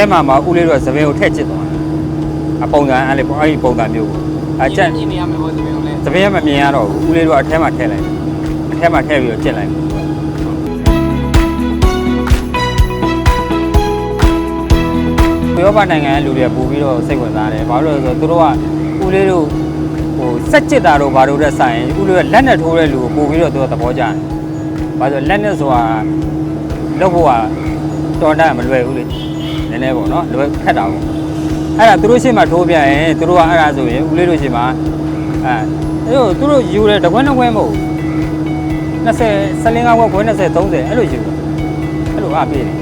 ထဲမှာမှဦးလေးတို့ကသပင်ကိုထည့်ချစ်သွားတယ်အပုံစံအဲ့လေပေါ့အဲ့ဒီပုံစံမျိုးကိုအချက်မြင်နေရမယ်ပေါ့ဒီမျိုးလဲသပင်ကမမြင်ရတော့ဘူးဦးလေးတို့ကအထဲမှာထည့်လိုက်တယ်အထဲမှာထည့်ပြီးတော့ချစ်လိုက်တယ်ယောဘနိုင်ငံရဲ့လူတွေကပို့ပြီးတော့စိတ်ဝင်စားတယ်။ဘာလို့လဲဆိုတော့သူတို့ကဦးလေးတို့ဟိုစက်ကြစ်တာတို့ဘာလို့တဲ့ဆိုင်ဦးလေးကလက်နဲ့ထိုးတဲ့လူကိုပို့ပြီးတော့သူကသဘောကျတယ်။ဘာလို့လက်နဲ့ဆိုတာလုပ်ဖို့ကတော်တတ်မလွယ်ဘူးလေ။ နည်းနည်းပေါ့နော်လွယ်ခက်တာပေါ့။အဲ့ဒါသူတို့ရှေ့မှာထိုးပြရင်သူတို့ကအဲ့ဒါဆိုရင်ဦးလေးတို့ရှေ့မှာအဲအဲ့လိုသူတို့ယူတယ်တကွန်းတကွန်းမဟုတ်ဘူး။20 15ခွက်ခွဲ20 30အဲ့လိုယူတယ်။အဲ့လိုအားပြေးတယ်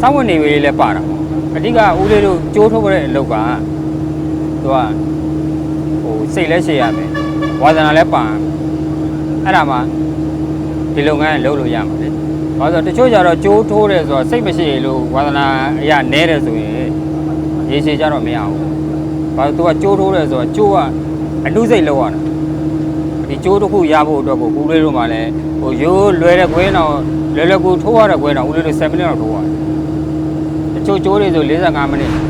စောင်းဝင်နေဝေးလေးလည်းပါတာပေါ့အဓိကဦးလေးတို့ကြိုးထုတ်တဲ့အလုပ်ကသူကဟိုစိတ်လည်းရှည်ရမယ်ဝါသနာလည်းပါအဲ့ဒါမှဒီလုပ်ငန်းလုပ်လို့ရမှာလေဘာလို့လဲဆိုတော့တချို့ကြတော့ကြိုးထိုးတယ်ဆိုတော့စိတ်မရှိလို့ဝါသနာအရာနဲတယ်ဆိုရင်ရေရှည်ကြတော့မရဘူးဘာလို့သူကကြိုးထိုးတယ်ဆိုတော့ကြိုးကအလူစိတ်လောက်ရတာဒီကြိုးတစ်ခုရဖို့အတွက်ကိုဦးလေးတို့မှလည်းဟိုရိုးလွယ်တဲ့ခွင်းတော့လွယ်လွယ်ကူထိုးရတဲ့ခွင်းတော့ဦးလေးတို့7မိနစ်တော့ထိုးရတယ် တချို့ကျိုးတွေဆို45မိနစ်တော်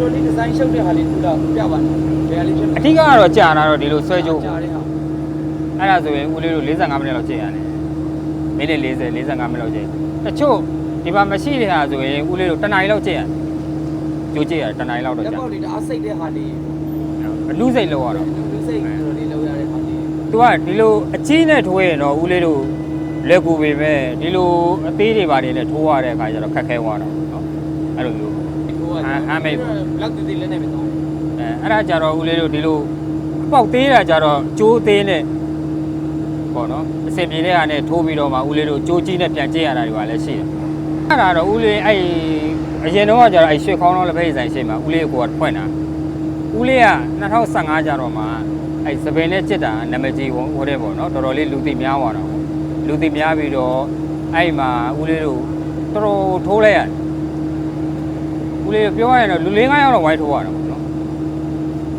တော်လေးဒီဇိုင်းရှုပ်တဲ့ဟာလေးထူတာပြပါဘယ်ဟာလေးဖြစ်အထူးကတော့ကြာတာတော့ဒီလိုဆွဲကျိုးကြားတဲ့ဟာအဲ့ဒါဆိုရင်ဦးလေးတို့45မိနစ်လောက်ချိန်ရတယ်မိနစ်40 45မိနစ်လောက်ချိန်တချို့ဒီမှာမရှိတဲ့ဟာဆိုရင်ဦးလေးတို့တနားရီလောက်ချိန်ရတယ်ကျိုးချိန်ရတယ်တနားရီလောက်တော့လက်ကြာပေါက်လေးတအားစိတ်တဲ့ဟာလေးအလူစိတ်လောက်ရတော့လူစိတ်တော်တော်လေးလောက်ရတဲ့ဟာလေးသူကဒီလိုအကြီးနဲ့ထိုးရင်တော့ဦးလေးတို့လက်ကူပေမဲ့ဒီလိုအသေးတွေပါတယ်နဲ့ထိုးရတဲ့အခါကျတော့ခက်ခဲသွားတော့နော် အဲ့လိုမျိုးဒီကိုကအာအာမိတ်ပေါ့လောက်တည်တည်လေးနဲ့ပဲတော့အဲအဲ့ဒါကြတော့ဦးလေးတို့ဒီလိုအပေါက်သေးတာကြတော့ကျိုးသေးနဲ့ပေါ့နော်အစင်ပြေတဲ့ဟာနဲ့ထိုးပြီးတော့မှဦးလေးတို့ကျိုးကြီးနဲ့ပြန်ကျင့်ရတာတွေပါလည်းရှိတယ်အဲ့ဒါတော့ဦးလေးအဲ့အရင်တော့ကကြတော့အဲ့ရွှေခေါင်းတော်လက်ဖက်ရည်ဆိုင်ရှိမှာဦးလေးကိုကဖွင့်တာဦးလေးက2015ကြတော့မှအဲ့စပင်နဲ့จิตတာနာမည်ကြီးဟိုဟိုတဲ့ပေါ့နော်တော်တော်လေးလူသိများသွားတာပေါ့လူသိများပြီးတော့အဲ့မှာဦးလေးတို့တော်တော်ထိုးလိုက်ရတယ်ဦး လေးပြောရရင်တော့လူလေး9ယောက်တော့ဝိုင်းထိုးရတာပေါ့နော်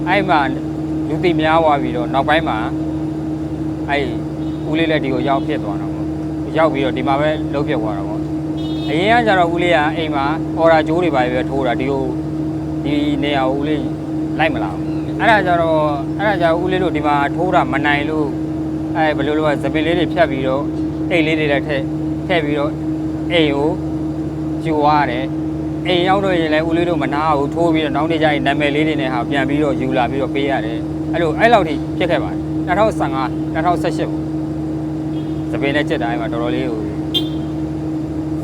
အဲ့မှာလူသိများသွားပြီးတော့နောက်ပိုင်းမှာအဲ့ဦးလေးလည်းဒီကိုရောက်ဖြစ်သွားတာပေါ့ရောက်ပြီးတော့ဒီမှာပဲလှုပ်ဖြစ်သွားတာပေါ့အရင်ကကျတော့ဦးလေးကအိမ်မှာအော်ရာဂျိုးတွေပါပဲထိုးတာဒီကိုဒီနေရာကိုဦးလေးလိုက်မလာဘူးအဲ့ဒါကျတော့အဲ့ဒါကျတော့ဦးလေးတို့ဒီမှာထိုးတာမနိုင်လို့အဲ့ဘယ်လိုလဲသပင်လေးတွေဖြတ်ပြီးတော့အိတ်လေးတွေလည်းထည့်ထည့်ပြီးတော့အိမ်ကိုယူရတယ် အိမ်ရောက်တော့ရင်လည်းဦးလေးတို့မနာဘူးထိုးပြီးတော့နောက်နေ့ကျရင်နာမည်လေးတွေနဲ့ဟာပြန်ပြီးတော့ယူလာပြီးတော့ပေးရတယ်အဲ့လိုအဲ့လောက်ထိဖြစ်ခဲ့ပါတယ်2015 2018ပေါ့စပင်းနဲ့ချက်တိုင်းမှာတော်တော်လေးကို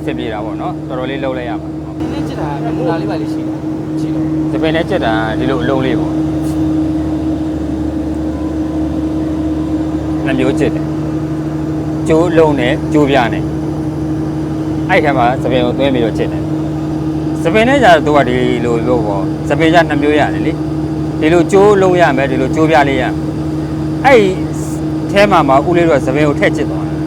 စင်ပြေတာပေါ့နော်တော်တော်လေးလှုပ်လိုက်ရမှာပေါ့နည်းနည်းချစ်တာမူလာလေးပါလေးရှိတယ်ရှိတော့စပင်းနဲ့ချက်တာဒီလိုအလုံးလေးပေါ့နှမျိုးချက်တယ်ကျိုးလုံးနဲ့ကျိုးပြနဲ့အဲ့ထဲမှာစပင်းကိုသွင်းပြီးတော့ချက်တယ် စပင်နဲ့ကြတော့သူကဒီလိုလို့ပေါ့စပင်ကြနှစ်မျိုးရတယ်လေဒီလိုကျိုးလုံးရမယ်ဒီလိုကျိုးပြလေးရအဲ့ဒီအဲမှာမှာဦးလေးတို့ကစပင်ကိုထည့်ချစ်သွားတယ်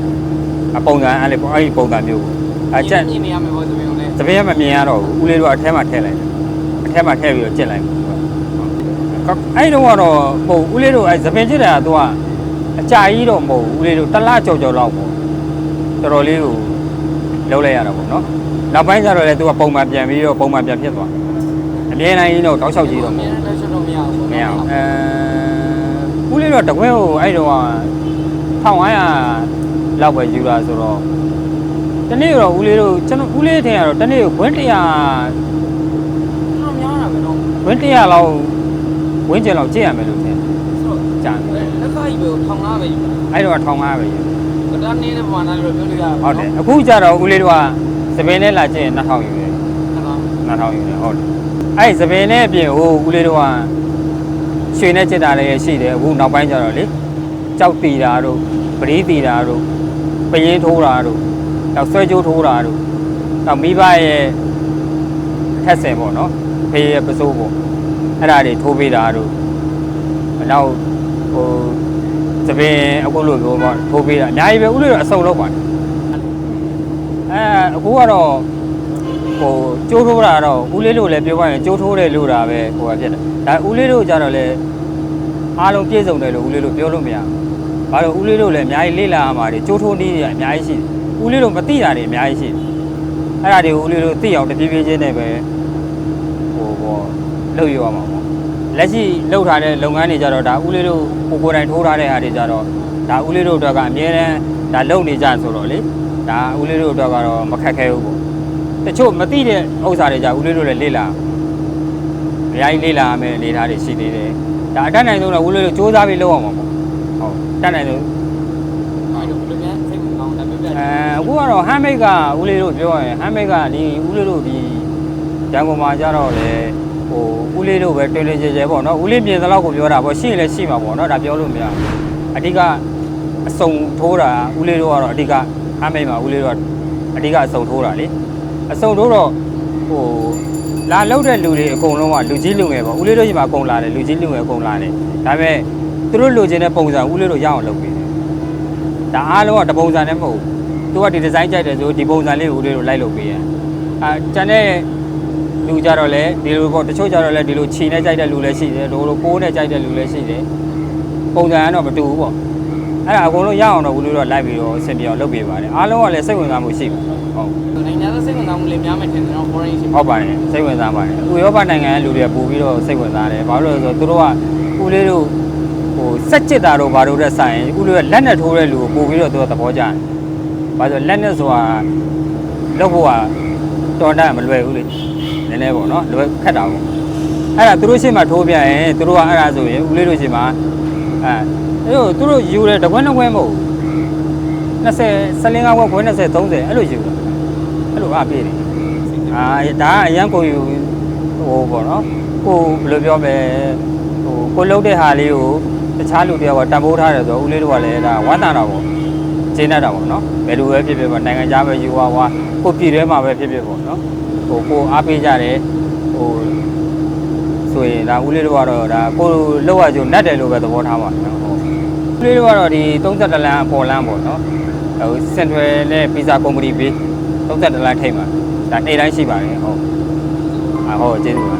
အပုံစံအဲ့လေပေါ့အဲ့ဒီပုံစံမျိုးကိုအချက်မြင်နေရမယ်ပေါ့ဒီမျိုးလဲစပင်ကမမြင်ရတော့ဘူးဦးလေးတို့ကအထဲမှာထည့်လိုက်တယ်အထဲမှာထည့်ပြီးတော့ချစ်လိုက်တယ်အဲ့ဒီတော့ကတော့မဟုတ်ဦးလေးတို့အဲ့စပင်ချစ်တာကသူကအကြာကြီးတော့မဟုတ်ဘူးဦးလေးတို့တစ်လကြော်ကြော်လောက်ပေါ့တော်တော်လေးကို လုံးလိုက်ရတာပေါ့နော်နောက်ပိုင်းကျတော့လေသူကပုံမှန်ပြန်ပြီးတော့ပုံမှန်ပြန်ဖြစ်သွားအမြဲတမ်းကြီးတော့တောက်လျှောက်ကြီးတော့မမြဟုတ်င်နေတော့တော့မရဘူးမရအောင်အဲဦးလေးတော့တကွင်းကိုအဲ့တော့1500လောက်ပဲယူတာဆိုတော့တနေ့တော့ဦးလေးတို့ကျွန်တော်ဦးလေးထင်ရတော့တနေ့ကိုခွင်း100တော့များတာပဲတော့ဝင်း100လောက်ဝင်းကျင်လောက်ကြည့်ရမယ်လို့ထင်ဆိုတော့ကြံတယ်လက်ခါကြီးပဲထောင်လာပဲယူတာအဲ့တော့1500ပဲယူက တာနေတဲ့ပမာဏလေးတော့ပြောလို့ရတယ်ဟုတ်တယ်အခုကျတော့ဦးလေးတို့ကစပင်းနဲ့လာကြည့်ရင်2000ယူတယ်ဟုတ်2000ယူတယ်ဟုတ်တယ်အဲ့စပင်းနဲ့အပြင်ဟိုဦးလေးတို့ကရွှေနဲ့จิตတာလည်းရှိတယ်အခုနောက်ပိုင်းကျတော့လေကြောက်တီတာတို့ပရိတီတာတို့ပရင်ထိုးတာတို့နောက်ဆွဲကြိုးထိုးတာတို့နောက်မိဘရဲ့အထက်ဆင်ပေါ့နော်ဖေးရဲ့ပစိုးပေါ့အဲ့ဒါတွေထိုးပေးတာတို့နောက်ဟို သပင်အခုလိုမျိုးပေါ့ထိုးပေးတာအများကြီးပဲဥလေးတော့အစုံလောက်ပါတယ်အဲအခုကတော့ဟိုကျိုးထိုးတာတော့ဦးလေးတို့လည်းပြောပါရင်ကျိုးထိုးတယ်လို့တာပဲဟိုကဖြစ်တယ်ဒါဦးလေးတို့ကြတော့လေအားလုံးပြည့်စုံတယ်လို့ဦးလေးတို့ပြောလို့မရဘူးဘာလို့ဦးလေးတို့လည်းအများကြီးလေ့လာရမှာတွေကျိုးထိုးနည်းတွေအများကြီးရှိတယ်ဦးလေးတို့မသိတာတွေအများကြီးရှိတယ်အဲ့ဒါတွေကိုဦးလေးတို့သိအောင်တပြေးပြေးချင်းနဲ့ပဲဟိုပေါ့လုပ်ရအောင်ပါပေါ့ လက်ရှိလုပ်ထားတဲ့လုပ်ငန်းတွေကြတော့ဒါဦးလေးတို့ကိုကိုယ်တိုင်ထိုးထားတဲ့ဟာတွေကြတော့ဒါဦးလေးတို့အတွက်ကအများတန်းဒါလုပ်နေကြဆိုတော့လေဒါဦးလေးတို့အတွက်ကတော့မခက်ခဲဘူးပေါ့တချို့မသိတဲ့ဥစ္စာတွေじゃဦးလေးတို့လည်းလေ့လာအများကြီးလေ့လာရမယ်အနေထားတွေရှိသေးတယ်ဒါအတတ်နိုင်ဆုံးတော့ဦးလေးတို့စူးစမ်းပြီးလုပ်အောင်ပါပေါ့ဟုတ်တတ်နိုင်ဆုံးအဲ့တော့ဘယ်လိုများစိတ်ဝင်ကောင်းတာပြောပြအဲအခုကတော့ဟမ်းမိတ်ကဦးလေးတို့ပြောရရင်ဟမ်းမိတ်ကဒီဦးလေးတို့ဒီရန်ကုန်မှာကြတော့လေ ဟိုဦးလေးတို့ပဲတွင်တွင်ကျဲကျဲပေါ့နော်ဦးလေးပြင်သလောက်ကိုပြောတာပေါ့ရှိရင်လည်းရှိမှာပေါ့နော်ဒါပြောလို့မရဘူးအဓိကအစုံထိုးတာဦးလေးတို့ကတော့အဓိကဟမ်းမိတ်မှာဦးလေးတို့ကအဓိကအစုံထိုးတာလေအစုံတော့တော့ဟိုလာလောက်တဲ့လူတွေအကုန်လုံးကလူကြီးလူငယ်ပေါ့ဦးလေးတို့ညီမအကုန်လာတယ်လူကြီးလူငယ်အကုန်လာတယ်ဒါပေမဲ့သူတို့လူချင်းတဲ့ပုံစံဦးလေးတို့ရအောင်လုပ်ပေးတယ်ဒါအားလုံးကတပုံစံနဲ့မဟုတ်ဘူးသူကဒီဒီဇိုင်းကြိုက်တယ်ဆိုဒီပုံစံလေးကိုဦးလေးတို့လိုက်လုပ်ပေးရအာကျန်တဲ့ လူကြတော့လေဒီလိုပေါ့တချို့ကြတော့လေဒီလိုခြေနဲ့ကြိုက်တဲ့လူလည်းရှိတယ်တို့လိုပိုးနဲ့ကြိုက်တဲ့လူလည်းရှိတယ်ပုံစံကတော့မတူဘူးပေါ့အဲ့ဒါအကုန်လုံးရအောင်တော့ဦးလေးတို့ကလိုက်ပြီးတော့အဆင်ပြေအောင်လုပ်ပေးပါတယ်အားလုံးကလည်းစိတ်ဝင်စားမှုရှိပါတယ်ဟုတ်နိုင်ငံသားစိတ်ဝင်စားမှုလည်းများမယ်ထင်တယ်နော် foreign ရှိဟုတ်ပါတယ်စိတ်ဝင်စားပါတယ်ဥရောပနိုင်ငံရဲ့လူတွေကပို့ပြီးတော့စိတ်ဝင်စားတယ်ဘာလို့လဲဆိုတော့သူတို့ကဦးလေးတို့ဟိုစက်ကြစ်တာတော့ဘာလို့တဲ့ဆိုင်ဦးလေးကလက်နဲ့ထိုးတဲ့လူကိုပို့ပြီးတော့သူကသဘောကျတယ်ဘာလို့လက်နဲ့ဆိုတာလုပ်ဖို့ကတော်တတ်မလွယ်ဘူးလေ နည်းနည်းပေါ့နော်လွယ်ခက်တာပေါ့အဲ့ဒါသူတို့ရှေ့မှာထိုးပြရင်သူတို့ကအဲ့ဒါဆိုရင်ဦးလေးတို့ရှေ့မှာအဲအဲ့လိုသူတို့ယူတယ်တကွန်းတကွန်းမဟုတ်ဘူး20 15ခွက်ခွဲ20 30အဲ့လိုယူတာအဲ့လိုအပြေးတယ်အာဒါကအရန်ကိုယူဟိုပေါ့နော်ကိုဘယ်လိုပြောမလဲဟိုကိုလှုပ်တဲ့ဟာလေးကိုတခြားလူတယောက်ကတန်ဖိုးထားတယ်ဆိုတော့ဦးလေးတို့ကလည်းဒါဝမ်းသာတာပေါ့ကျင်းတတ်တာပေါ့နော်ဘယ်လိုပဲဖြစ်ဖြစ်ပေါ့နိုင်ငံခြားပဲယူဝါဝါကိုပြည်ထဲမှာပဲဖြစ်ဖြစ်ပေါ့နော် ဟိုကိုအားပေးကြတယ်ဟိုဆိုရင်ဒါဦးလေးတို့ကတော့ဒါကိုလှုပ်ရကြုံနဲ့တယ်လို့ပဲသဘောထားပါနော်ဟုတ်ဦးလေးတို့ကတော့ဒီ32လမ်းအပေါ်လမ်းပေါ့နော်ဟိုစင်ထွယ်နဲ့ပီဇာကုမ္ပဏီပေး32လမ်းထိပ်မှာဒါနေ့တိုင်းရှိပါတယ်ဟုတ်အာဟုတ်ကျေးဇူးပါ